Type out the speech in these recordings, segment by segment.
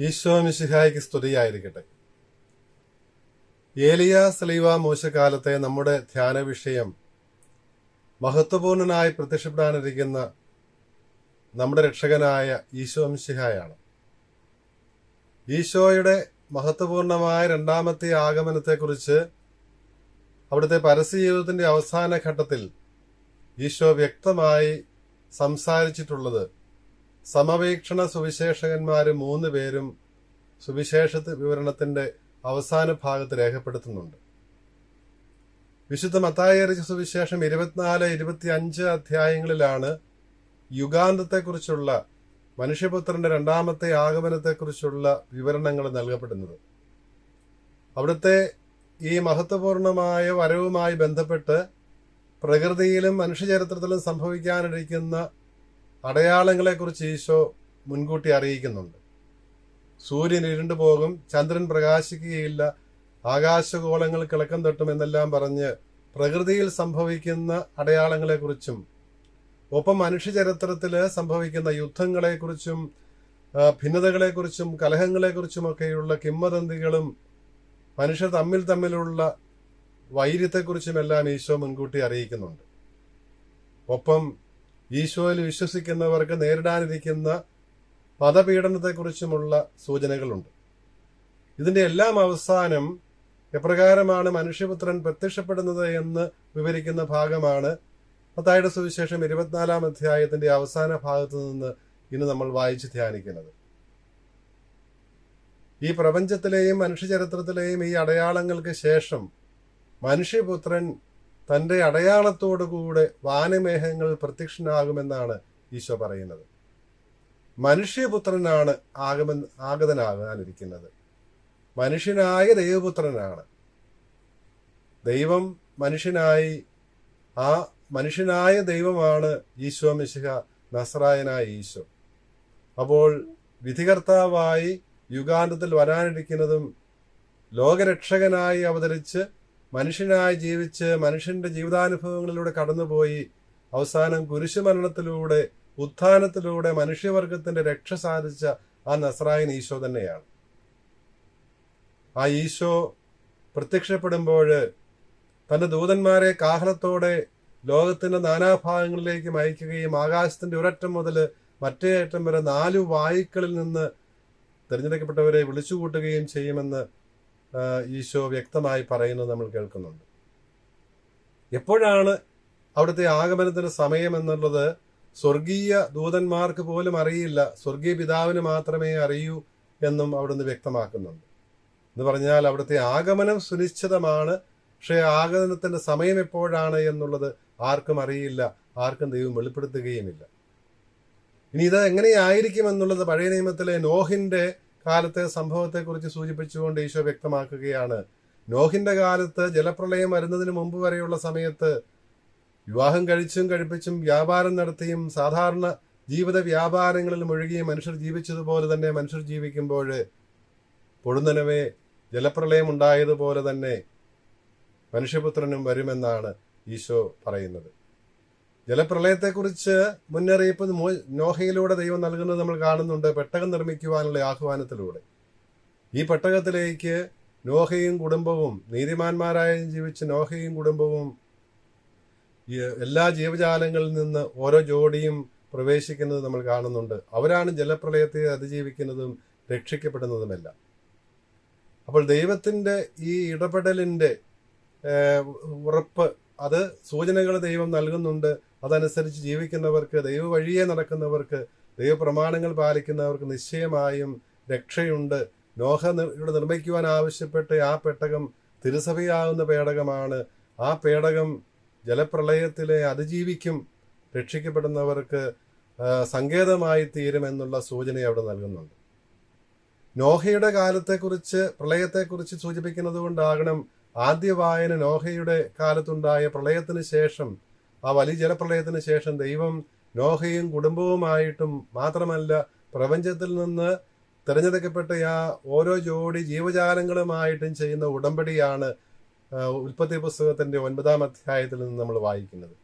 ഈശോ മിശിഹായ്ക്ക് സ്തുതിയായിരിക്കട്ടെ. ഏലിയ സലീവ മോശകാലത്തെ നമ്മുടെ ധ്യാന വിഷയം മഹത്വപൂർണനായി പ്രത്യക്ഷപ്പെടാനിരിക്കുന്ന നമ്മുടെ രക്ഷകനായ ഈശോ മിശിഹായാണ് ഈശോയുടെ മഹത്വപൂർണമായ രണ്ടാമത്തെ ആഗമനത്തെക്കുറിച്ച് അവിടുത്തെ പരസ്യജീവിതത്തിന്റെ അവസാന ഘട്ടത്തിൽ ഈശോ വ്യക്തമായി സംസാരിച്ചിട്ടുള്ളത് സമവീക്ഷണ സുവിശേഷകന്മാര് മൂന്ന് പേരും സുവിശേഷ വിവരണത്തിന്റെ അവസാന ഭാഗത്ത് രേഖപ്പെടുത്തുന്നുണ്ട്. വിശുദ്ധ മത്തായറിച്ച സുവിശേഷം ഇരുപത്തിനാല് ഇരുപത്തി അഞ്ച് അധ്യായങ്ങളിലാണ് യുഗാന്തത്തെക്കുറിച്ചുള്ള മനുഷ്യപുത്രന്റെ രണ്ടാമത്തെ ആഗമനത്തെക്കുറിച്ചുള്ള വിവരണങ്ങൾ നൽകപ്പെടുന്നത്. അവിടുത്തെ ഈ മഹത്വപൂർണമായ വരവുമായി ബന്ധപ്പെട്ട് പ്രകൃതിയിലും മനുഷ്യചരിത്രത്തിലും സംഭവിക്കാനിരിക്കുന്ന അടയാളങ്ങളെക്കുറിച്ച് ഈശോ മുൻകൂട്ടി അറിയിക്കുന്നുണ്ട്. സൂര്യൻ ഇരുണ്ടു പോകും ചന്ദ്രൻ പ്രകാശിക്കുകയില്ല ആകാശഗോളങ്ങൾ കിളക്കം തട്ടും എന്നെല്ലാം പറഞ്ഞ് പ്രകൃതിയിൽ സംഭവിക്കുന്ന അടയാളങ്ങളെക്കുറിച്ചും ഒപ്പം മനുഷ്യചരിത്രത്തിൽ സംഭവിക്കുന്ന യുദ്ധങ്ങളെക്കുറിച്ചും ഭിന്നതകളെക്കുറിച്ചും കലഹങ്ങളെക്കുറിച്ചുമൊക്കെയുള്ള കിംവദന്തികളും മനുഷ്യർ തമ്മിൽ തമ്മിലുള്ള വൈര്യത്തെക്കുറിച്ചുമെല്ലാം ഈശോ മുൻകൂട്ടി അറിയിക്കുന്നുണ്ട്. ഒപ്പം ഈശോയിൽ വിശ്വസിക്കുന്നവർക്ക് നേരിടാനിരിക്കുന്ന മതപീഡനത്തെക്കുറിച്ചുമുള്ള സൂചനകളുണ്ട്. ഇതിന്റെ എല്ലാം അവസാനം എപ്രകാരമാണ് മനുഷ്യപുത്രൻ പ്രത്യക്ഷപ്പെടുന്നത് എന്ന് വിവരിക്കുന്ന ഭാഗമാണ് മത്തായുടെ സുവിശേഷം ഇരുപത്തിനാലാം അധ്യായത്തിന്റെ അവസാന ഭാഗത്തു നിന്ന് ഇന്ന് നമ്മൾ വായിച്ച് ധ്യാനിക്കുന്നത്. ഈ പ്രപഞ്ചത്തിലെയും മനുഷ്യചരിത്രത്തിലെയും ഈ അടയാളങ്ങൾക്ക് ശേഷം മനുഷ്യപുത്രൻ തന്റെ അടയാളത്തോടുകൂടെ വാനമേഘങ്ങൾ പ്രത്യക്ഷനാകുമെന്നാണ് ഈശോ പറയുന്നത്. മനുഷ്യപുത്രനാണ് ആഗമൻ ആഗതനാകാനിരിക്കുന്നത്. മനുഷ്യനായ ദൈവപുത്രനാണ്. ദൈവം മനുഷ്യനായി ആ മനുഷ്യനായ ദൈവമാണ് ഈശോ മിശിഹ നസ്രായനായ ഈശോ. അപ്പോൾ വിധികർത്താവായി യുഗാന്തത്തിൽ വരാനിരിക്കുന്നതും ലോകരക്ഷകനായി അവതരിച്ച് മനുഷ്യനായി ജീവിച്ച് മനുഷ്യന്റെ ജീവിതാനുഭവങ്ങളിലൂടെ കടന്നുപോയി അവസാനം കുരിശുമരണത്തിലൂടെ ഉത്ഥാനത്തിലൂടെ മനുഷ്യവർഗത്തിന്റെ രക്ഷ സാധിച്ച ആ നസ്രായൻ ഈശോ തന്നെയാണ്. ആ ഈശോ പ്രത്യക്ഷപ്പെടുമ്പോൾ തന്റെ ദൂതന്മാരെ കാഹളത്തോടെ ലോകത്തിന്റെ നാനാഭാഗങ്ങളിലേക്ക് അയക്കുകയും ആകാശത്തിന്റെ ഒരറ്റം മുതൽ മറ്റേ അറ്റം വരെ നാലു വായുക്കളിൽ നിന്ന് തിരഞ്ഞെടുക്കപ്പെട്ടവരെ വിളിച്ചുകൂട്ടുകയും ചെയ്യുമെന്ന് ഈശോ വ്യക്തമായി പറയുന്നത് നമ്മൾ കേൾക്കുന്നുണ്ട്. എപ്പോഴാണ് അവിടുത്തെ ആഗമനത്തിന് സമയം എന്നുള്ളത് സ്വർഗീയ ദൂതന്മാർക്ക് പോലും അറിയില്ല. സ്വർഗീയ പിതാവിന് മാത്രമേ അറിയൂ എന്നും അവിടുന്ന് വ്യക്തമാക്കുന്നുണ്ട്. എന്ന് പറഞ്ഞാൽ അവിടുത്തെ ആഗമനം സുനിശ്ചിതമാണ്. പക്ഷേ ആഗമനത്തിന്റെ സമയം എപ്പോഴാണ് എന്നുള്ളത് ആർക്കും അറിയില്ല. ആർക്കും ദൈവം വെളിപ്പെടുത്തുകയുമില്ല. ഇനി ഇത് എങ്ങനെയായിരിക്കും എന്നുള്ളത് പഴയ നിയമത്തിലെ നോഹിന്റെ കാലത്തെ സംഭവത്തെക്കുറിച്ച് സൂചിപ്പിച്ചുകൊണ്ട് ഈശോ വ്യക്തമാക്കുകയാണ്. നോഹിന്റെ കാലത്ത് ജലപ്രളയം വരുന്നതിന് മുമ്പ് വരെയുള്ള സമയത്ത് വിവാഹം കഴിച്ചും കഴിപ്പിച്ചും വ്യാപാരം നടത്തിയും സാധാരണ ജീവിത വ്യാപാരങ്ങളിൽ മുഴുകിയും മനുഷ്യർ ജീവിച്ചതുപോലെ തന്നെ മനുഷ്യർ ജീവിക്കുമ്പോൾ പൊടുന്നനവേ ജലപ്രളയം ഉണ്ടായതുപോലെ തന്നെ മനുഷ്യപുത്രനും വരുമെന്നാണ് ഈശോ പറയുന്നത്. ജലപ്രളയത്തെക്കുറിച്ച് മുന്നറിയിപ്പ് നോഹയിലൂടെ ദൈവം നൽകുന്നത് നമ്മൾ കാണുന്നുണ്ട് പെട്ടകം നിർമ്മിക്കുവാനുള്ള ആഹ്വാനത്തിലൂടെ. ഈ പെട്ടകത്തിലേക്ക് നോഹയും കുടുംബവും നീതിമാന്മാരായും ജീവിച്ച നോഹയും കുടുംബവും എല്ലാ ജീവജാലങ്ങളിൽ നിന്ന് ഓരോ ജോഡിയും പ്രവേശിക്കുന്നത് നമ്മൾ കാണുന്നുണ്ട്. അവരാണ് ജലപ്രളയത്തെ അതിജീവിക്കുന്നതും രക്ഷിക്കപ്പെടുന്നതുമെല്ലാം. അപ്പോൾ ദൈവത്തിന്റെ ഈ ഇടപെടലിന്റെ ഉറപ്പ് അത് സൂചനകൾ ദൈവം നൽകുന്നുണ്ട്. അതനുസരിച്ച് ജീവിക്കുന്നവർക്ക് ദൈവവഴിയെ നടക്കുന്നവർക്ക് ദൈവപ്രമാണങ്ങൾ പാലിക്കുന്നവർക്ക് നിശ്ചയമായും രക്ഷയുണ്ട്. നോഹ ഇവിടെ നിർമ്മിക്കുവാൻ ആവശ്യപ്പെട്ട് ആ പെട്ടകം തിരുസഭയാകുന്ന പേടകമാണ്. ആ പേടകം ജലപ്രളയത്തിലെ അതിജീവിക്കും രക്ഷിക്കപ്പെടുന്നവർക്ക് സങ്കേതമായി തീരുമെന്നുള്ള സൂചന അവിടെ നൽകുന്നുണ്ട്. നോഹയുടെ കാലത്തെക്കുറിച്ച് പ്രളയത്തെക്കുറിച്ച് സൂചിപ്പിക്കുന്നത് കൊണ്ടാകണം ആദ്യ വായന നോഹയുടെ കാലത്തുണ്ടായ പ്രളയത്തിന് ശേഷം ആ വലിയ ജലപ്രളയത്തിന് ശേഷം ദൈവം നോഹയും കുടുംബവുമായിട്ടും മാത്രമല്ല പ്രപഞ്ചത്തിൽ നിന്ന് തിരഞ്ഞെടുക്കപ്പെട്ട ആ ഓരോ ജോഡി ജീവജാലങ്ങളുമായിട്ടും ചെയ്യുന്ന ഉടമ്പടിയാണ് ഉൽപ്പത്തി പുസ്തകത്തിന്റെ ഒൻപതാം അധ്യായത്തിൽ നിന്ന് നമ്മൾ വായിക്കുന്നത്.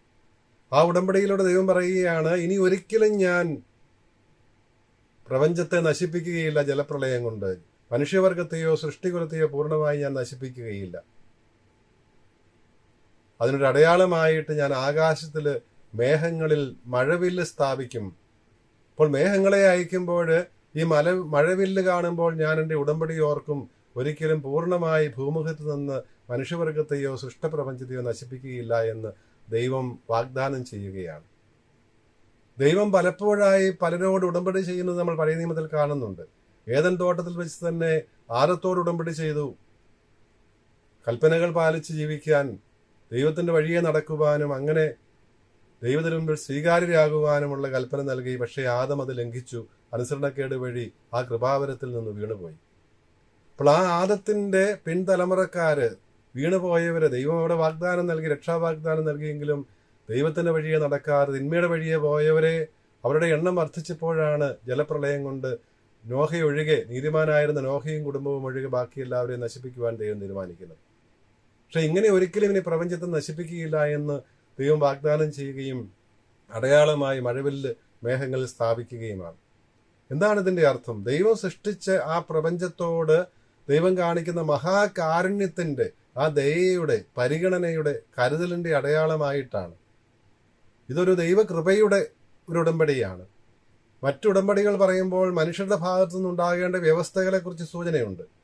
ആ ഉടമ്പടിയിലൂടെ ദൈവം പറയുകയാണ് ഇനി ഒരിക്കലും ഞാൻ പ്രപഞ്ചത്തെ നശിപ്പിക്കുകയില്ല ജലപ്രളയം കൊണ്ട്. മനുഷ്യവർഗത്തെയോ സൃഷ്ടികുലത്തെയോ പൂർണമായി ഞാൻ നശിപ്പിക്കുകയില്ല. അതിനൊരു അടയാളമായിട്ട് ഞാൻ ആകാശത്തിൽ മേഘങ്ങളിൽ മഴവില്ല് സ്ഥാപിക്കും. അപ്പോൾ മേഘങ്ങളെ അയക്കുമ്പോൾ ഈ മല മഴവില്ല് കാണുമ്പോൾ ഞാൻ എന്റെ ഉടമ്പടി ഓർക്കും. ഒരിക്കലും പൂർണമായി ഭൂമുഖത്ത് നിന്ന് മനുഷ്യവർഗത്തെയോ സൃഷ്ടപ്രപഞ്ചത്തെയോ നശിപ്പിക്കുകയില്ല എന്ന് ദൈവം വാഗ്ദാനം ചെയ്യുകയാണ്. ദൈവം പലപ്പോഴായി പലരോട് ഉടമ്പടി ചെയ്യുന്നത് നമ്മൾ പഴയ നിയമത്തിൽ കാണുന്നുണ്ട്. ഏതൻ തോട്ടത്തിൽ വെച്ച് തന്നെ ആരത്തോട് ഉടമ്പടി ചെയ്തു? കൽപ്പനകൾ പാലിച്ച് ജീവിക്കാൻ ദൈവത്തിന്റെ വഴിയെ നടക്കുവാനും അങ്ങനെ ദൈവത്തിന് മുമ്പിൽ സ്വീകാര്യരാകുവാനുമുള്ള കൽപ്പന നൽകി പക്ഷേ ആദം അത് ലംഘിച്ചു. അനുസരണക്കേട് വഴി ആ കൃപാവരത്തിൽ നിന്ന് വീണുപോയി. അപ്പോൾ ആ ആദത്തിന്റെ പിൻതലമുറക്കാര് വീണുപോയവര് ദൈവം അവിടെ വാഗ്ദാനം നൽകി രക്ഷാവാഗ്ദാനം നൽകിയെങ്കിലും ദൈവത്തിന്റെ വഴിയെ നടക്കാതെ തിന്മയുടെ വഴിയെ പോയവരെ അവരുടെ എണ്ണം വർദ്ധിച്ചപ്പോഴാണ് ജലപ്രളയം കൊണ്ട് നോഹയൊഴികെ നീതിമാനായിരുന്ന നോഹയും കുടുംബവും ഒഴികെ ബാക്കി എല്ലാവരെയും നശിപ്പിക്കുവാൻ ദൈവം തീരുമാനിക്കുന്നത്. പക്ഷെ ഇങ്ങനെ ഒരിക്കലും ഇനി പ്രപഞ്ചത്തെ നശിപ്പിക്കുകയില്ല എന്ന് ദൈവം വാഗ്ദാനം ചെയ്യുകയും അടയാളമായി മഴവില്ല് മേഘങ്ങളിൽ സ്ഥാപിക്കുകയുമാണ്. എന്താണ് ഇതിന്റെ അർത്ഥം? ദൈവം സൃഷ്ടിച്ച ആ പ്രപഞ്ചത്തോട് ദൈവം കാണിക്കുന്ന മഹാകാരുണ്യത്തിന്റെ ആ ദയയുടെ പരിഗണനയുടെ കരുതലിന്റെ അടയാളമായിട്ടാണ്. ഇതൊരു ദൈവകൃപയുടെ ഒരു ഉടമ്പടിയാണ്. മറ്റു ഉടമ്പടികൾ പറയുമ്പോൾ മനുഷ്യരുടെ ഭാഗത്തു നിന്നുണ്ടാകേണ്ട വ്യവസ്ഥകളെക്കുറിച്ച് സൂചനയുണ്ട്.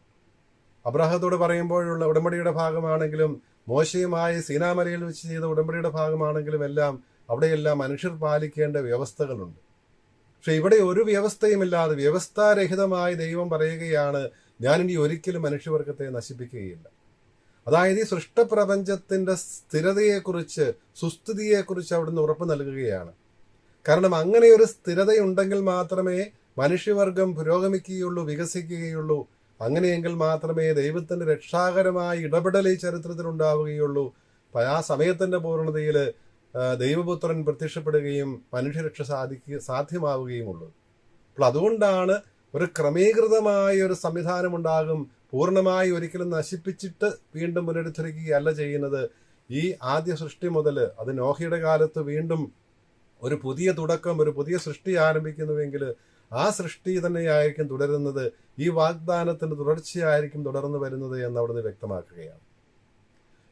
അബ്രാഹത്തോട് പറയുമ്പോഴുള്ള ഉടമ്പടിയുടെ ഭാഗമാണെങ്കിലും മോശയുമായി സീനാമലയിൽ വെച്ച് ചെയ്ത ഉടമ്പടിയുടെ ഭാഗമാണെങ്കിലും എല്ലാം അവിടെയെല്ലാം മനുഷ്യർ പാലിക്കേണ്ട വ്യവസ്ഥകളുണ്ട്. പക്ഷെ ഇവിടെ ഒരു വ്യവസ്ഥയുമില്ലാതെ വ്യവസ്ഥാരഹിതമായി ദൈവം പറയുകയാണ് ഞാൻ ഇനി ഒരിക്കലും മനുഷ്യവർഗത്തെ നശിപ്പിക്കുകയില്ല. അതായത് ഈ സൃഷ്ടപ്രപഞ്ചത്തിന്റെ സ്ഥിരതയെക്കുറിച്ച് സുസ്ഥിതിയെക്കുറിച്ച് അവിടുന്ന് ഉറപ്പ് നൽകുകയാണ്. കാരണം അങ്ങനെ ഒരു സ്ഥിരതയുണ്ടെങ്കിൽ മാത്രമേ മനുഷ്യവർഗം പുരോഗമിക്കുകയുള്ളൂ വികസിക്കുകയുള്ളൂ അങ്ങനെയെങ്കിൽ മാത്രമേ ദൈവത്തിന്റെ രക്ഷാകരമായ ഇടപെടൽ ഈ ചരിത്രത്തിൽ ഉണ്ടാവുകയുള്ളൂ. ആ സമയത്തിന്റെ പൂർണതയിൽ ദൈവപുത്രൻ പ്രത്യക്ഷപ്പെടുകയും മനുഷ്യരക്ഷ സാധിക്കുക സാധ്യമാവുകയുമുള്ളൂ. അപ്പോൾ അതുകൊണ്ടാണ് ഒരു ക്രമീകൃതമായ ഒരു സംവിധാനം ഉണ്ടാകും പൂർണമായി ഒരിക്കലും നശിപ്പിച്ചിട്ട് വീണ്ടും പുനരുദ്ധരിക്കുകയല്ല ചെയ്യുന്നത്. ഈ ആദ്യ സൃഷ്ടി മുതൽ അത് നോഹയുടെ കാലത്ത് വീണ്ടും ഒരു പുതിയ തുടക്കം ഒരു പുതിയ സൃഷ്ടി ആരംഭിക്കുന്നുവെങ്കിൽ ആ സൃഷ്ടി തന്നെയായിരിക്കും തുടരുന്നത്. ഈ വാഗ്ദാനത്തിന്റെ തുടർച്ചയായിരിക്കും തുടർന്നു വരുന്നത് എന്ന് അവിടുന്ന് വ്യക്തമാക്കുകയാണ്.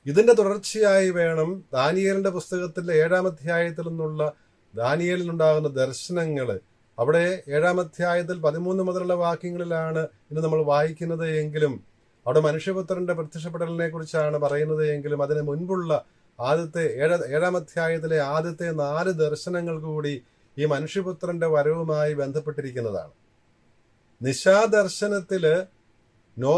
ഇതിന്റെ തുടർച്ചയായി വേണം ദാനിയേലിന്റെ പുസ്തകത്തിലെ ഏഴാം അധ്യായത്തിൽ നിന്നുള്ള ദാനിയേലിനുണ്ടാകുന്ന ദർശനങ്ങൾ അവിടെ ഏഴാം അധ്യായത്തിൽ പതിമൂന്ന് മുതലുള്ള വാക്യങ്ങളിലാണ് ഇന്ന് നമ്മൾ വായിക്കുന്നത് എങ്കിലും അവിടെ മനുഷ്യപുത്രന്റെ പ്രത്യക്ഷപ്പെടലിനെ കുറിച്ചാണ് പറയുന്നത് എങ്കിലും അതിന് മുൻപുള്ള ആദ്യത്തെ ഏഴ ഏഴാം അധ്യായത്തിലെ ആദ്യത്തെ നാല് ദർശനങ്ങൾ കൂടി ഈ മനുഷ്യപുത്രന്റെ വരവുമായി ബന്ധപ്പെട്ടിരിക്കുന്നതാണ്. നിശാദർശനത്തിൽ നോ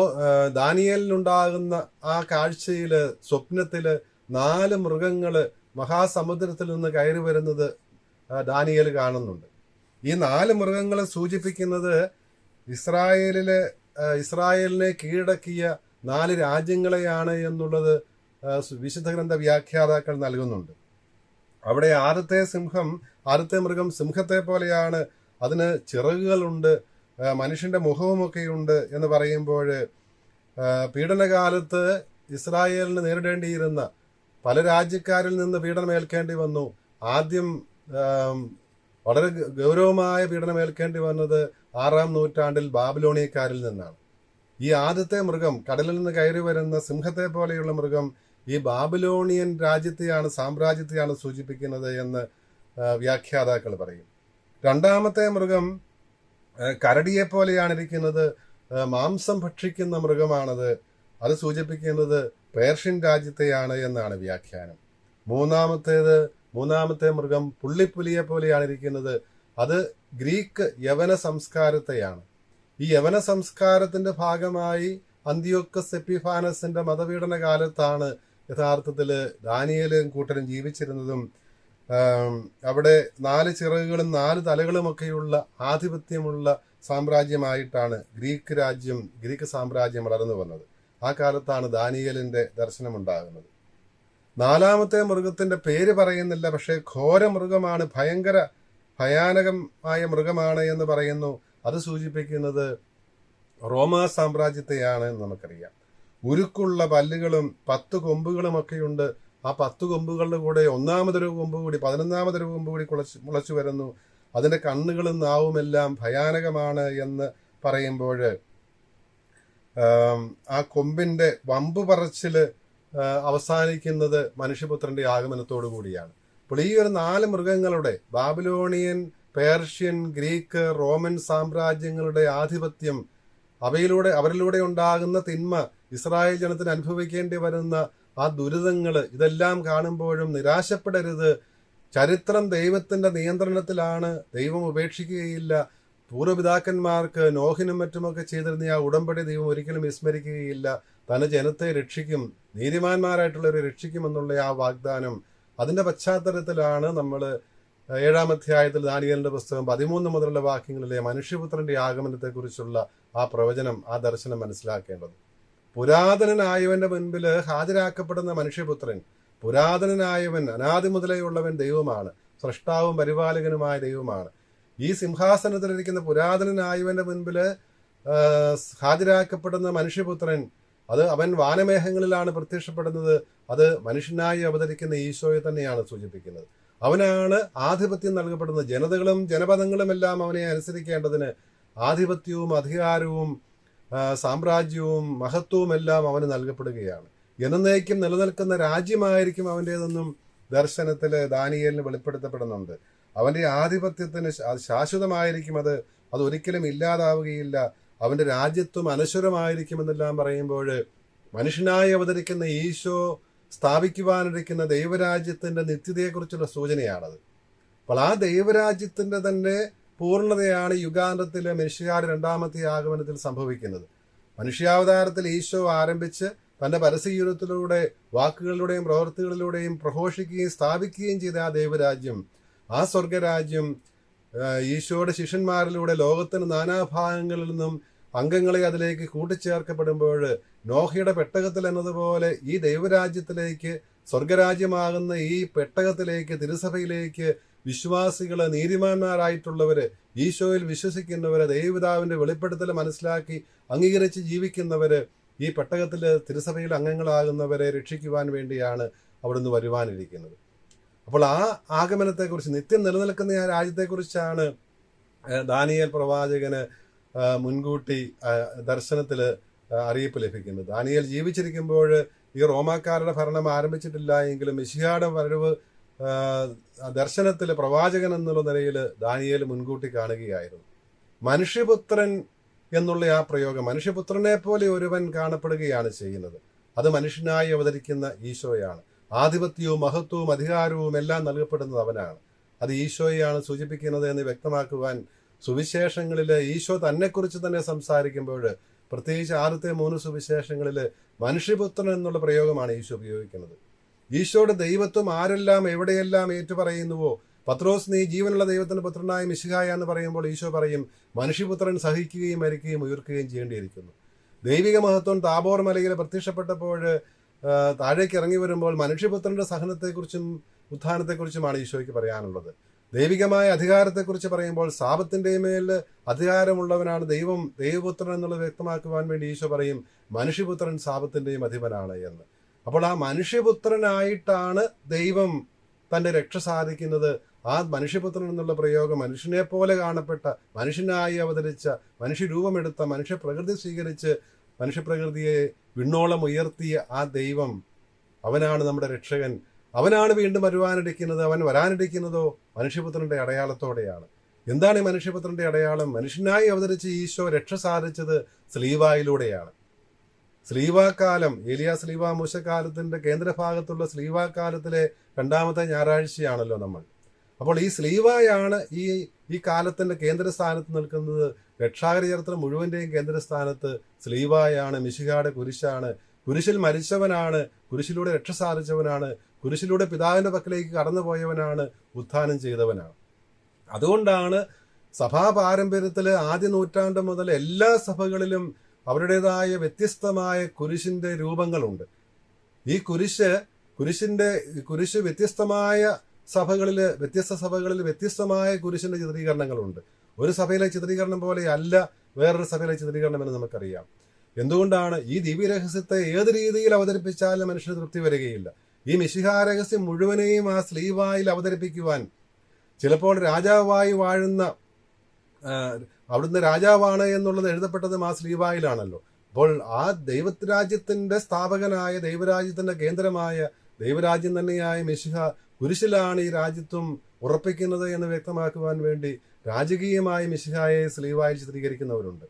ദാനിയലിനുണ്ടാകുന്ന ആ കാഴ്ചയിൽ സ്വപ്നത്തിൽ നാല് മൃഗങ്ങൾ മഹാസമുദ്രത്തിൽ നിന്ന് കയറി വരുന്നത് ദാനിയൽ കാണുന്നുണ്ട്. ഈ നാല് മൃഗങ്ങളെ സൂചിപ്പിക്കുന്നത് ഇസ്രായേലിലെ ഇസ്രായേലിനെ കീഴടക്കിയ നാല് രാജ്യങ്ങളെയാണ് എന്നുള്ളത് വിശുദ്ധ ഗ്രന്ഥ വ്യാഖ്യാതാക്കൾ നൽകുന്നുണ്ട്. അവിടെ ആദ്യത്തെ സിംഹം ആദ്യത്തെ മൃഗം സിംഹത്തെ പോലെയാണ്. അതിന് ചിറകുകളുണ്ട് മനുഷ്യന്റെ മുഖവുമൊക്കെയുണ്ട് എന്ന് പറയുമ്പോൾ പീഡനകാലത്ത് ഇസ്രായേലിന് നേരിടേണ്ടിയിരുന്ന പല രാജ്യക്കാരിൽ നിന്ന് പീഡനമേൽക്കേണ്ടി വന്നു. ആദ്യം വളരെ ഗൗരവമായ പീഡനമേൽക്കേണ്ടി വന്നത് ആറാം നൂറ്റാണ്ടിൽ ബാബിലോണിയക്കാരിൽ നിന്നാണ്. ഈ ആദ്യത്തെ മൃഗം കടലിൽ നിന്ന് കയറി വരുന്ന സിംഹത്തെ പോലെയുള്ള മൃഗം ഈ ബാബിലോണിയൻ രാജ്യത്തെയാണ് സാമ്രാജ്യത്തെയാണ് സൂചിപ്പിക്കുന്നത് എന്ന് വ്യാഖ്യാതാക്കൾ പറയും. രണ്ടാമത്തെ മൃഗം കരടിയെ പോലെയാണ് ഇരിക്കുന്നത് മാംസം ഭക്ഷിക്കുന്ന മൃഗമാണത്. അത് സൂചിപ്പിക്കുന്നത് പേർഷ്യൻ രാജ്യത്തെയാണ് എന്നാണ് വ്യാഖ്യാനം. മൂന്നാമത്തേത് മൂന്നാമത്തെ മൃഗം പുള്ളിപ്പുലിയെ പോലെയാണ് ഇരിക്കുന്നത് അത് ഗ്രീക്ക് യവന സംസ്കാരത്തെയാണ്. ഈ യവന സംസ്കാരത്തിന്റെ ഭാഗമായി അന്ത്യോക്കസ് എപ്പിഫാനസിന്റെ മതപീഡന കാലത്താണ് യഥാർത്ഥത്തിൽ ദാനിയലും കൂട്ടരും ജീവിച്ചിരുന്നതും അവിടെ നാല് ചിറകുകളും നാല് തലകളുമൊക്കെയുള്ള ആധിപത്യമുള്ള സാമ്രാജ്യമായിട്ടാണ് ഗ്രീക്ക് രാജ്യം ഗ്രീക്ക് സാമ്രാജ്യം വളർന്നു വന്നത്. ആ കാലത്താണ് ദാനിയേലിന്റെ ദർശനമുണ്ടാകുന്നത്. നാലാമത്തെ മൃഗത്തിന്റെ പേര് പറയുന്നില്ല പക്ഷേ ഘോര മൃഗമാണ് ഭയങ്കര ഭയാനകമായ മൃഗമാണ് എന്ന് പറയുന്നു. അത് സൂചിപ്പിക്കുന്നത് റോമാ സാമ്രാജ്യത്തെയാണ് എന്ന് നമുക്കറിയാം. ഉരുക്കുള്ള പല്ലുകളും പത്ത് കൊമ്പുകളും ഒക്കെയുണ്ട് ആ പത്ത് കൊമ്പുകളുടെ കൂടെ ഒന്നാമതൊരു കൊമ്പ് കൂടി പതിനൊന്നാമതൊരു കൊമ്പ് കൂടി കുളച്ച് മുളച്ചു വരുന്നു. അതിന്റെ കണ്ണുകളും നാവുമെല്ലാം ഭയാനകമാണ് എന്ന് പറയുമ്പോൾ ആ കൊമ്പിന്റെ വമ്പ് പറച്ചിൽ അവസാനിക്കുന്നത് മനുഷ്യപുത്രന്റെ ആഗമനത്തോടു കൂടിയാണ്. അപ്പോൾ ഈ ഒരു നാല് മൃഗങ്ങളുടെ ബാബിലോണിയൻ പേർഷ്യൻ ഗ്രീക്ക് റോമൻ സാമ്രാജ്യങ്ങളുടെ ആധിപത്യം അവയിലൂടെ അവരിലൂടെ ഉണ്ടാകുന്ന തിന്മ ഇസ്രായേൽ ജനത്തിന് അനുഭവിക്കേണ്ടി വരുന്ന ആ ദുരിതങ്ങൾ ഇതെല്ലാം കാണുമ്പോഴും നിരാശപ്പെടരുത്. ചരിത്രം ദൈവത്തിന്റെ നിയന്ത്രണത്തിലാണ്. ദൈവം ഉപേക്ഷിക്കുകയില്ല. പൂർവപിതാക്കന്മാർക്ക് നോഹിനും മറ്റുമൊക്കെ ചെയ്തിരുന്ന ആ ഉടമ്പടി ദൈവം ഒരിക്കലും വിസ്മരിക്കുകയില്ല. തന്റെ ജനത്തെ രക്ഷിക്കും. നീതിമാന്മാരായിട്ടുള്ളവരെ രക്ഷിക്കുമെന്നുള്ള ആ വാഗ്ദാനം അതിന്റെ പശ്ചാത്തലത്തിലാണ് നമ്മൾ ഏഴാം അധ്യായത്തിൽ ദാനിയലിന്റെ പുസ്തകം പതിമൂന്ന് മുതലുള്ള വാക്യങ്ങളിലെ മനുഷ്യപുത്രന്റെ ആഗമനത്തെക്കുറിച്ചുള്ള ആ പ്രവചനം ആ ദർശനം മനസ്സിലാക്കേണ്ടത്. പുരാതനനായവന്റെ മുൻപിൽ ഹാജരാക്കപ്പെടുന്ന മനുഷ്യപുത്രൻ പുരാതനനായവൻ അനാദി മുതലേയുള്ളവൻ ദൈവമാണ് സൃഷ്ടാവും പരിപാലകനുമായ ദൈവമാണ്. ഈ സിംഹാസനത്തിലിരിക്കുന്ന പുരാതനനായവന്റെ മുൻപിൽ ഹാജരാക്കപ്പെടുന്ന മനുഷ്യപുത്രൻ അത് അവൻ വാനമേഘങ്ങളിലാണ് പ്രത്യക്ഷപ്പെടുന്നത് അത് മനുഷ്യനായി അവതരിക്കുന്ന ഈശോയെ തന്നെയാണ് സൂചിപ്പിക്കുന്നത്. അവനാണ് ആധിപത്യം നൽകപ്പെടുന്നത്. ജനതകളും ജനപദങ്ങളും എല്ലാം അവനെ അനുസരിക്കേണ്ടതിന് ആധിപത്യവും അധികാരവും സാമ്രാജ്യവും മഹത്വവും എല്ലാം അവന് നൽകപ്പെടുകയാണ്. എന്നേക്കും നിലനിൽക്കുന്ന രാജ്യമായിരിക്കും അവന്റേതെന്നും ദർശനത്തിൽ ദാനിയലിന് വെളിപ്പെടുത്തപ്പെടുന്നുണ്ട്. അവന്റെ ആധിപത്യത്തിന് ശാശ്വതമായിരിക്കും അത് അത് ഒരിക്കലും ഇല്ലാതാവുകയില്ല. അവന്റെ രാജ്യത്വം അനശ്വരമായിരിക്കുമെന്നെല്ലാം പറയുമ്പോൾ മനുഷ്യനായി അവതരിക്കുന്ന ഈശോ സ്ഥാപിക്കുവാനിരിക്കുന്ന ദൈവരാജ്യത്തിന്റെ നിത്യതയെക്കുറിച്ചുള്ള സൂചനയാണത്. അപ്പോൾ ആ ദൈവരാജ്യത്തിന്റെ തന്നെ പൂർണതയാണ് യുഗാന്തത്തിലെ മനുഷ്യകാല രണ്ടാമത്തെ ആഗമനത്തിൽ സംഭവിക്കുന്നത്. മനുഷ്യാവതാരത്തിൽ ഈശോ ആരംഭിച്ച് തന്റെ പരസ്യജീവിതത്തിലൂടെ വാക്കുകളിലൂടെയും പ്രവൃത്തികളിലൂടെയും പ്രഘോഷിക്കുകയും സ്ഥാപിക്കുകയും ചെയ്ത ആ ദൈവരാജ്യം ആ സ്വർഗരാജ്യം ഈശോയുടെ ശിഷ്യന്മാരിലൂടെ ലോകത്തിന് നാനാഭാഗങ്ങളിൽ നിന്നും അംഗങ്ങളെ അതിലേക്ക് കൂട്ടിച്ചേർക്കപ്പെടുമ്പോൾ നോഹയുടെ പെട്ടകത്തിൽ എന്നതുപോലെ ഈ ദൈവരാജ്യത്തിലേക്ക് സ്വർഗരാജ്യമാകുന്ന ഈ പെട്ടകത്തിലേക്ക് തിരുസഭയിലേക്ക് വിശ്വാസികൾ നീതിമാന്മാരായിട്ടുള്ളവര് ഈശോയിൽ വിശ്വസിക്കുന്നവരെ ദൈവപിതാവിന്റെ വെളിപ്പെടുത്തൽ മനസ്സിലാക്കി അംഗീകരിച്ച് ജീവിക്കുന്നവരെ ഈ പെട്ടകത്തിൽ തിരുസഭയിൽ അംഗങ്ങളാകുന്നവരെ രക്ഷിക്കുവാൻ വേണ്ടിയാണ് അവിടുന്ന് വരുവാനിരിക്കുന്നത്. അപ്പോൾ ആ ആഗമനത്തെക്കുറിച്ച് നിത്യം നിലനിൽക്കുന്ന ആ രാജ്യത്തെക്കുറിച്ചാണ് ദാനിയൽ പ്രവാചകന് മുൻകൂട്ടി ദർശനത്തിൽ അറിയിപ്പ് ലഭിക്കുന്നത്. ദാനിയൽ ജീവിച്ചിരിക്കുമ്പോൾ ഈ റോമാക്കാരുടെ ഭരണം ആരംഭിച്ചിട്ടില്ല എങ്കിലും മിശിഹാട വരവ് ദർശനത്തിൽ പ്രവാചകൻ എന്നുള്ള നിലയിൽ ദാനിയേൽ മുൻകൂട്ടി കാണുകയായിരുന്നു. മനുഷ്യപുത്രൻ എന്നുള്ള ആ പ്രയോഗം മനുഷ്യപുത്രനെ പോലെ ഒരുവൻ കാണപ്പെടുകയാണ് ചെയ്യുന്നത്. അത് മനുഷ്യനായി അവതരിക്കുന്ന ഈശോയാണ്. ആധിപത്യവും മഹത്വവും അധികാരവും എല്ലാം നൽകപ്പെടുന്നത് അവനാണ്. അത് ഈശോയെയാണ് സൂചിപ്പിക്കുന്നത് എന്ന് വ്യക്തമാക്കുവാൻ സുവിശേഷങ്ങളിൽ ഈശോ തന്നെക്കുറിച്ച് തന്നെ സംസാരിക്കുമ്പോൾ പ്രത്യേകിച്ച് ആദ്യത്തെ മൂന്ന് സുവിശേഷങ്ങളിൽ മനുഷ്യപുത്രൻ എന്നുള്ള പ്രയോഗമാണ് ഈശോ ഉപയോഗിക്കുന്നത്. ഈശോയുടെ ദൈവത്വം ആരെല്ലാം എവിടെയെല്ലാം ഏറ്റുപറയുന്നുവോ? പത്രോസ് നീ ജീവനുള്ള ദൈവത്തിന്റെ പുത്രനായ മിശിഹായ എന്ന് പറയുമ്പോൾ ഈശോ പറയും മനുഷ്യപുത്രൻ സഹിക്കുകയും മരിക്കുകയും ഉയർക്കുകയും ചെയ്യേണ്ടിയിരിക്കുന്നു. ദൈവിക മഹത്വം താബോർ മലയിൽ പ്രത്യക്ഷപ്പെട്ടപ്പോൾ താഴേക്ക് ഇറങ്ങി വരുമ്പോൾ മനുഷ്യപുത്രന്റെ സഹനത്തെക്കുറിച്ചും ഉത്ഥാനത്തെക്കുറിച്ചുമാണ് ഈശോയ്ക്ക് പറയാനുള്ളത്. ദൈവികമായ അധികാരത്തെക്കുറിച്ച് പറയുമ്പോൾ സാപത്തിന്റെ മേൽ അധികാരമുള്ളവനാണ് ദൈവം. ദൈവപുത്രൻ എന്നുള്ളത് വ്യക്തമാക്കുവാൻ വേണ്ടി ഈശോ പറയും മനുഷ്യപുത്രൻ സാപത്തിന്റെയും അധിപനാണ് എന്ന്. അപ്പോൾ ആ മനുഷ്യപുത്രനായിട്ടാണ് ദൈവം തന്റെ രക്ഷ സാധിക്കുന്നത്. ആ മനുഷ്യപുത്രൻ എന്നുള്ള പ്രയോഗം മനുഷ്യനെ പോലെ കാണപ്പെട്ട മനുഷ്യനായി അവതരിച്ച മനുഷ്യരൂപമെടുത്ത മനുഷ്യപ്രകൃതി സ്വീകരിച്ച് മനുഷ്യപ്രകൃതിയെ വിണ്ണോളം ഉയർത്തിയ ആ ദൈവം അവനാണ് നമ്മുടെ രക്ഷകൻ. അവനാണ് വീണ്ടും വരുവാനിരിക്കുന്നത് അവൻ വരാനിരിക്കുന്നതോ മനുഷ്യപുത്രന്റെ അടയാളത്തോടെയാണ്. എന്താണ് ഈ മനുഷ്യപുത്രന്റെ അടയാളം? മനുഷ്യനായി അവതരിച്ച് ഈശോ രക്ഷ സാധിച്ചത് സ്ലീവായിലൂടെയാണ്. സ്ലീവാക്കാലം ഏലിയ ശ്രീവാ മൂശക്കാലത്തിന്റെ കേന്ദ്രഭാഗത്തുള്ള സ്ലീവാക്കാലത്തിലെ രണ്ടാമത്തെ ഞായറാഴ്ചയാണല്ലോ നമ്മൾ. അപ്പോൾ ഈ ശ്രീവായാണ് ഈ ഈ കാലത്തിന്റെ കേന്ദ്രസ്ഥാനത്ത് നിൽക്കുന്നത്. രക്ഷാകര ചരിത്രം മുഴുവന്റെയും കേന്ദ്രസ്ഥാനത്ത് സ്ലീവായാണ് മിശിഹാടെ കുരിശാണ്. കുരിശിൽ മരിച്ചവനാണ് കുരിശിലൂടെ രക്ഷ സാധിച്ചവനാണ് കുരിശിലൂടെ പിതാവിന്റെ പക്കലേക്ക് കടന്നുപോയവനാണ് ഉത്ഥാനം ചെയ്തവനാണ്. അതുകൊണ്ടാണ് സഭാ പാരമ്പര്യത്തിൽ ആദ്യ നൂറ്റാണ്ട് മുതൽ എല്ലാ സഭകളിലും അവരുടേതായ വ്യത്യസ്തമായ കുരിശിന്റെ രൂപങ്ങളുണ്ട്. ഈ കുരിശ് കുരിശിന്റെ കുരിശ് വ്യത്യസ്തമായ സഭകളിൽ വ്യത്യസ്ത സഭകളിൽ വ്യത്യസ്തമായ കുരിശിന്റെ ചിത്രീകരണങ്ങളുണ്ട്. ഒരു സഭയിലെ ചിത്രീകരണം പോലെ അല്ല വേറൊരു സഭയിലെ ചിത്രീകരണം എന്ന് നമുക്കറിയാം. എന്തുകൊണ്ടാണ് ഈ ദിവ്യ ദിവ്യരഹസ്യത്തെ ഏത് രീതിയിൽ അവതരിപ്പിച്ചാലും മനുഷ്യന് തൃപ്തി വരികയില്ല? ഈ മിശിഹാരഹസ്യം മുഴുവനെയും ആ സ്ലീവായിൽ അവതരിപ്പിക്കുവാൻ ചിലപ്പോൾ രാജാവായി വാഴുന്ന അവിടുന്ന് രാജാവാണ് എന്നുള്ളത് എഴുതപ്പെട്ടത് മാ സ്ലീവായിലാണല്ലോ അപ്പോൾ ആ ദൈവരാജ്യത്തിന്റെ സ്ഥാപകനായ ദൈവരാജ്യത്തിന്റെ കേന്ദ്രമായ ദൈവരാജ്യം തന്നെയായ മിശിഹ കുരിശിലാണ് ഈ രാജ്യത്വം ഉറപ്പിക്കുന്നത് എന്ന് വ്യക്തമാക്കുവാൻ വേണ്ടി രാജകീയമായി മിശിഹായെ സ്ലീവായിൽ ചിത്രീകരിക്കുന്നവരുണ്ട്.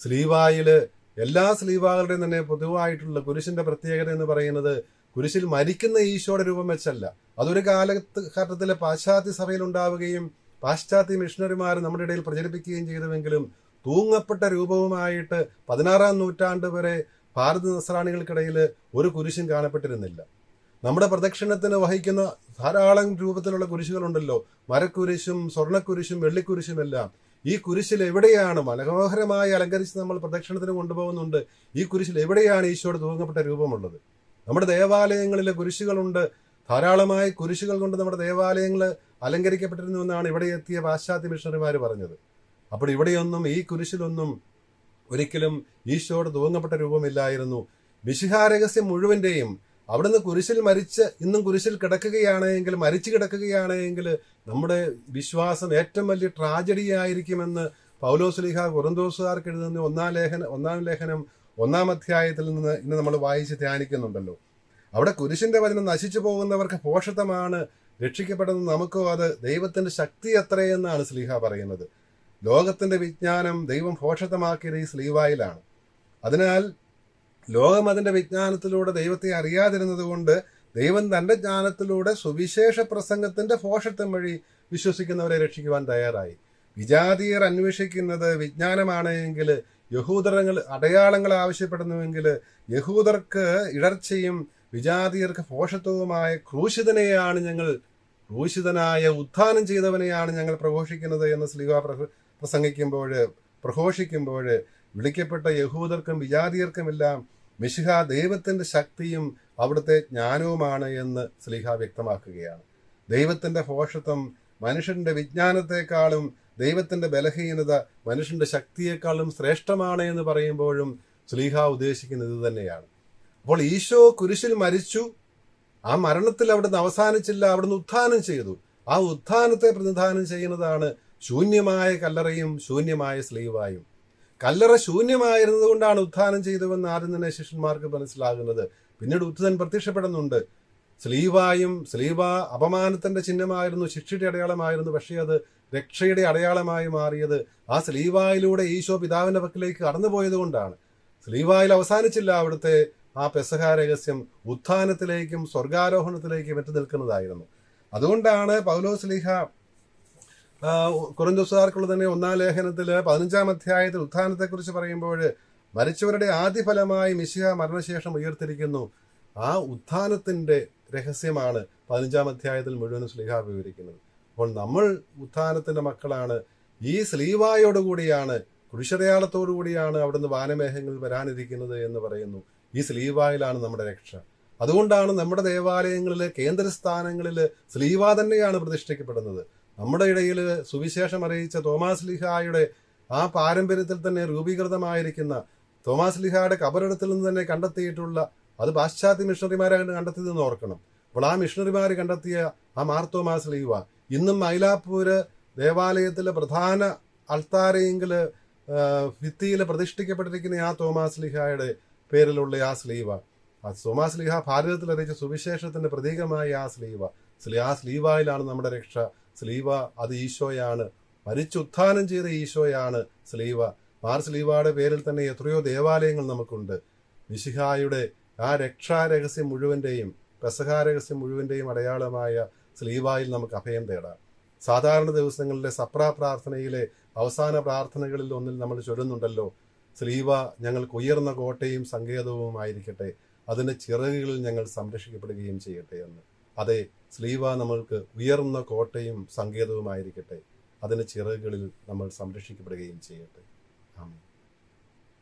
സ്ലീവായിൽ എല്ലാ സ്ലീവാകളുടെയും തന്നെ പൊതുവായിട്ടുള്ള കുരിശിന്റെ പ്രത്യേകത എന്ന് പറയുന്നത് കുരിശിൽ മരിക്കുന്ന ഈശോയുടെ രൂപം വെച്ചല്ല. അതൊരു കാലഘട്ടത്തിലെ പാശ്ചാത്യ സഭയിൽ ഉണ്ടാവുകയും പാശ്ചാത്യ മിഷണറിമാർ നമ്മുടെ ഇടയിൽ പ്രചരിപ്പിക്കുകയും ചെയ്തുവെങ്കിലും തൂങ്ങപ്പെട്ട രൂപവുമായിട്ട് പതിനാറാം നൂറ്റാണ്ട് വരെ ഭാരത നസ്രാണികൾക്കിടയിൽ ഒരു കുരിശും കാണപ്പെട്ടിരുന്നില്ല. നമ്മുടെ പ്രദക്ഷിണത്തിന് വഹിക്കുന്ന ധാരാളം രൂപത്തിലുള്ള കുരിശുകളുണ്ടല്ലോ. മരക്കുരിശും സ്വർണക്കുരിശും വെള്ളിക്കുരിശും എല്ലാം ഈ കുരിശിൽ എവിടെയാണ് മനോഹരമായി അലങ്കരിച്ച് നമ്മൾ പ്രദക്ഷിണത്തിന് കൊണ്ടുപോകുന്നുണ്ട്? ഈ കുരിശിൽ എവിടെയാണ് ഈശോയുടെ തൂങ്ങപ്പെട്ട രൂപമുള്ളത്? നമ്മുടെ ദേവാലയങ്ങളിലെ കുരിശുകളുണ്ട്. ധാരാളമായി കുരിശുകൾ കൊണ്ട് നമ്മുടെ ദേവാലയങ്ങൾ അലങ്കരിക്കപ്പെട്ടിരുന്നു എന്നാണ് ഇവിടെ എത്തിയ പാശ്ചാത്യ മിഷണറിമാർ പറഞ്ഞത്. അപ്പോൾ ഇവിടെയൊന്നും ഈ കുരിശിലൊന്നും ഒരിക്കലും ഈശോയുടെ തൂങ്ങപ്പെട്ട രൂപമില്ലായിരുന്നു. വിശിഹാരഹസ്യം മുഴുവന്റെയും അവിടുന്ന് കുരിശിൽ മരിച്ച് ഇന്നും കുരിശിൽ കിടക്കുകയാണെങ്കിൽ മരിച്ചു കിടക്കുകയാണെങ്കിൽ നമ്മുടെ വിശ്വാസം ഏറ്റവും വലിയ ട്രാജഡി ആയിരിക്കുമെന്ന് പൗലോസ്ലിഹ കുറന്തോസുകാർക്ക് എഴുതുന്ന ഒന്നാം ലേഖനം ഒന്നാം ലേഖനം ഒന്നാം അധ്യായത്തിൽ നിന്ന് ഇന്ന് നമ്മൾ വായിച്ച് ധ്യാനിക്കുന്നുണ്ടല്ലോ. അവിടെ കുരിശിന്റെ വചനം നശിച്ചു പോകുന്നവർക്ക് പോഷത്വമാണ് രക്ഷിക്കപ്പെടുന്നത് നമുക്കോ അത് ദൈവത്തിന്റെ ശക്തി എത്രയെന്നാണ് സ്ലീഹ പറയുന്നത്. ലോകത്തിന്റെ വിജ്ഞാനം ദൈവം ഭോഷത്വമാക്കിയത് ഈ സ്ലീവായിലാണ്. അതിനാൽ ലോകം അതിന്റെ വിജ്ഞാനത്തിലൂടെ ദൈവത്തെ അറിയാതിരുന്നത് കൊണ്ട് ദൈവം തന്റെ ജ്ഞാനത്തിലൂടെ സുവിശേഷ പ്രസംഗത്തിന്റെ ഭോഷത്വം വഴി വിശ്വസിക്കുന്നവരെ രക്ഷിക്കുവാൻ തയ്യാറായി. വിജാതീയർ അന്വേഷിക്കുന്നത് വിജ്ഞാനമാണ് എങ്കിൽ യഹൂദരങ്ങൾ അടയാളങ്ങൾ ആവശ്യപ്പെടുന്നുവെങ്കിൽ യഹൂദർക്ക് ഇടർച്ചയും വിജാതീയർക്ക് ഭോഷത്വവുമായ ക്രൂശിതനെയാണ് ഞങ്ങൾ ക്രൂശിതനായ ഉത്ഥാനം ചെയ്തവനെയാണ് ഞങ്ങൾ പ്രഘോഷിക്കുന്നത് എന്ന് സ്ലിഹ പ്രസംഗിക്കുമ്പോൾ പ്രഘോഷിക്കുമ്പോൾ വിളിക്കപ്പെട്ട യഹൂദർക്കും വിജാതീയർക്കുമെല്ലാം മിശിഹ ദൈവത്തിന്റെ ശക്തിയും അവിടുത്തെ ജ്ഞാനവുമാണ് എന്ന് സ്ലിഹ വ്യക്തമാക്കുകയാണ്. ദൈവത്തിന്റെ ഭോഷത്വം മനുഷ്യന്റെ വിജ്ഞാനത്തെക്കാളും ദൈവത്തിന്റെ ബലഹീനത മനുഷ്യന്റെ ശക്തിയേക്കാളും ശ്രേഷ്ഠമാണ് എന്ന് പറയുമ്പോഴും സ്ലീഹ ഉദ്ദേശിക്കുന്നത് ഇത് തന്നെയാണ് അപ്പോൾ ഈശോ കുരിശിൽ മരിച്ചു. ആ മരണത്തിൽ അവിടുന്ന് അവസാനിച്ചില്ല. അവിടുന്ന് ഉത്ഥാനം ചെയ്തു. ആ ഉത്ഥാനത്തെ പ്രതിനിധാനം ചെയ്യുന്നതാണ് ശൂന്യമായ കല്ലറയും ശൂന്യമായ സ്ലീവായും. കല്ലറ ശൂന്യമായിരുന്നത് കൊണ്ടാണ് ഉത്ഥാനം ചെയ്തതെന്ന് ആദ്യം തന്നെ ശിഷ്യന്മാർക്ക് മനസ്സിലാകുന്നത്. പിന്നീട് ഉത്ഥൻ പ്രത്യക്ഷപ്പെടുന്നുണ്ട്. സ്ലീവായും സ്ലീവ അപമാനത്തിന്റെ ചിഹ്നമായിരുന്നു ശിക്ഷയുടെ അടയാളമായിരുന്നു പക്ഷേ അത് രക്ഷയുടെ അടയാളമായി മാറിയത് ആ സ്ലീവായിലൂടെ ഈശോ പിതാവിന്റെ പക്കലേക്ക് കടന്നുപോയത് കൊണ്ടാണ് സ്ലീവായിൽ അവസാനിച്ചില്ല അവിടുത്തെ ആ പെസഹ രഹസ്യം ഉത്ഥാനത്തിലേക്കും സ്വർഗാരോഹണത്തിലേക്കും എത്തി നിൽക്കുന്നതായിരുന്നു. അതുകൊണ്ടാണ് പൗലോസ് ലീഹ കുറന്തോസുകാർക്കുള്ള തന്നെ ഒന്നാം ലേഖനത്തിൽ പതിനഞ്ചാം അധ്യായത്തിൽ ഉത്ഥാനത്തെക്കുറിച്ച് പറയുമ്പോൾ മരിച്ചവരുടെ ആദ്യ ഫലമായി മിശിഹ മരണശേഷം ഉയർത്തിരിക്കുന്നു. ആ ഉത്ഥാനത്തിന്റെ രഹസ്യമാണ് പതിനഞ്ചാം അധ്യായത്തിൽ മുഴുവനും സ്ലീഹ വിവരിക്കുന്നത്. അപ്പോൾ നമ്മൾ ഉത്ഥാനത്തിന്റെ മക്കളാണ്. ഈ സ്ലീവായോടുകൂടിയാണ് കുരിശടയാളത്തോടുകൂടിയാണ് അവിടുന്ന് വാനമേഹങ്ങൾ വരാനിരിക്കുന്നത് എന്ന് പറയുന്നു. ഈ സ്ലീവായിലാണ് നമ്മുടെ രക്ഷ. അതുകൊണ്ടാണ് നമ്മുടെ ദേവാലയങ്ങളിൽ കേന്ദ്രസ്ഥാനങ്ങളിൽ സ്ലീവ തന്നെയാണ് പ്രതിഷ്ഠിക്കപ്പെടുന്നത്. നമ്മുടെ ഇടയിൽ സുവിശേഷം അറിയിച്ച തോമാസ് ലിഹായുടെ ആ പാരമ്പര്യത്തിൽ തന്നെ രൂപീകൃതമായിരിക്കുന്ന തോമാസ് ലിഹായുടെ കബറിടത്തിൽ നിന്ന് തന്നെ കണ്ടെത്തിയിട്ടുള്ള അത് പാശ്ചാത്യ മിഷണറിമാരായിട്ട് കണ്ടെത്തിയതെന്ന് ഓർക്കണം. അപ്പോൾ ആ മിഷണറിമാർ കണ്ടെത്തിയ ആ മാർത്തോമാസ് ലീവ ഇന്നും മൈലാപ്പൂര് ദേവാലയത്തിലെ പ്രധാന അൾത്താരയെങ്കിൽ ഭിത്തിയിൽ പ്രതിഷ്ഠിക്കപ്പെട്ടിരിക്കുന്ന ആ തോമാസ് ലിഹായുടെ പേരിലുള്ള ആ സ്ലീവ. സുമാ സ്ലീഹ ഭാരതത്തിൽ അറിയിച്ച സുവിശേഷത്തിന്റെ പ്രതീകമായ ആ സ്ലീവ. സ്ലീ ആ സ്ലീവായിലാണ് നമ്മുടെ രക്ഷ. സ്ലീവ അത് ഈശോയാണ്. മരിച്ചുത്ഥാനം ചെയ്ത ഈശോയാണ് സ്ലീവ. മാർ സ്ലീവയുടെ പേരിൽ തന്നെ എത്രയോ ദേവാലയങ്ങൾ നമുക്കുണ്ട്. മിശിഹായുടെ ആ രക്ഷാരഹസ്യം മുഴുവന്റെയും പെസഹാരഹസ്യം മുഴുവന്റെയും അടയാളമായ സ്ലീവായിൽ നമുക്ക് അഭയം തേടാം. സാധാരണ ദിവസങ്ങളിലെ സപ്ര പ്രാർത്ഥനയിലെ അവസാന പ്രാർത്ഥനകളിൽ ഒന്നിൽ നമ്മൾ ചൊല്ലുന്നുണ്ടല്ലോ സ്ലീവ ഞങ്ങൾക്ക് ഉയർന്ന കോട്ടയും സങ്കേതവുമായിരിക്കട്ടെ അതിന്റെ ചിറകുകളിൽ ഞങ്ങൾ സംരക്ഷിക്കപ്പെടുകയും ചെയ്യട്ടെ എന്ന്. അതെ സ്ലീവ നമ്മൾക്ക് ഉയർന്ന കോട്ടയും സങ്കേതവുമായിരിക്കട്ടെ അതിന്റെ ചിറകുകളിൽ നമ്മൾ സംരക്ഷിക്കപ്പെടുകയും ചെയ്യട്ടെ. ആമേൻ.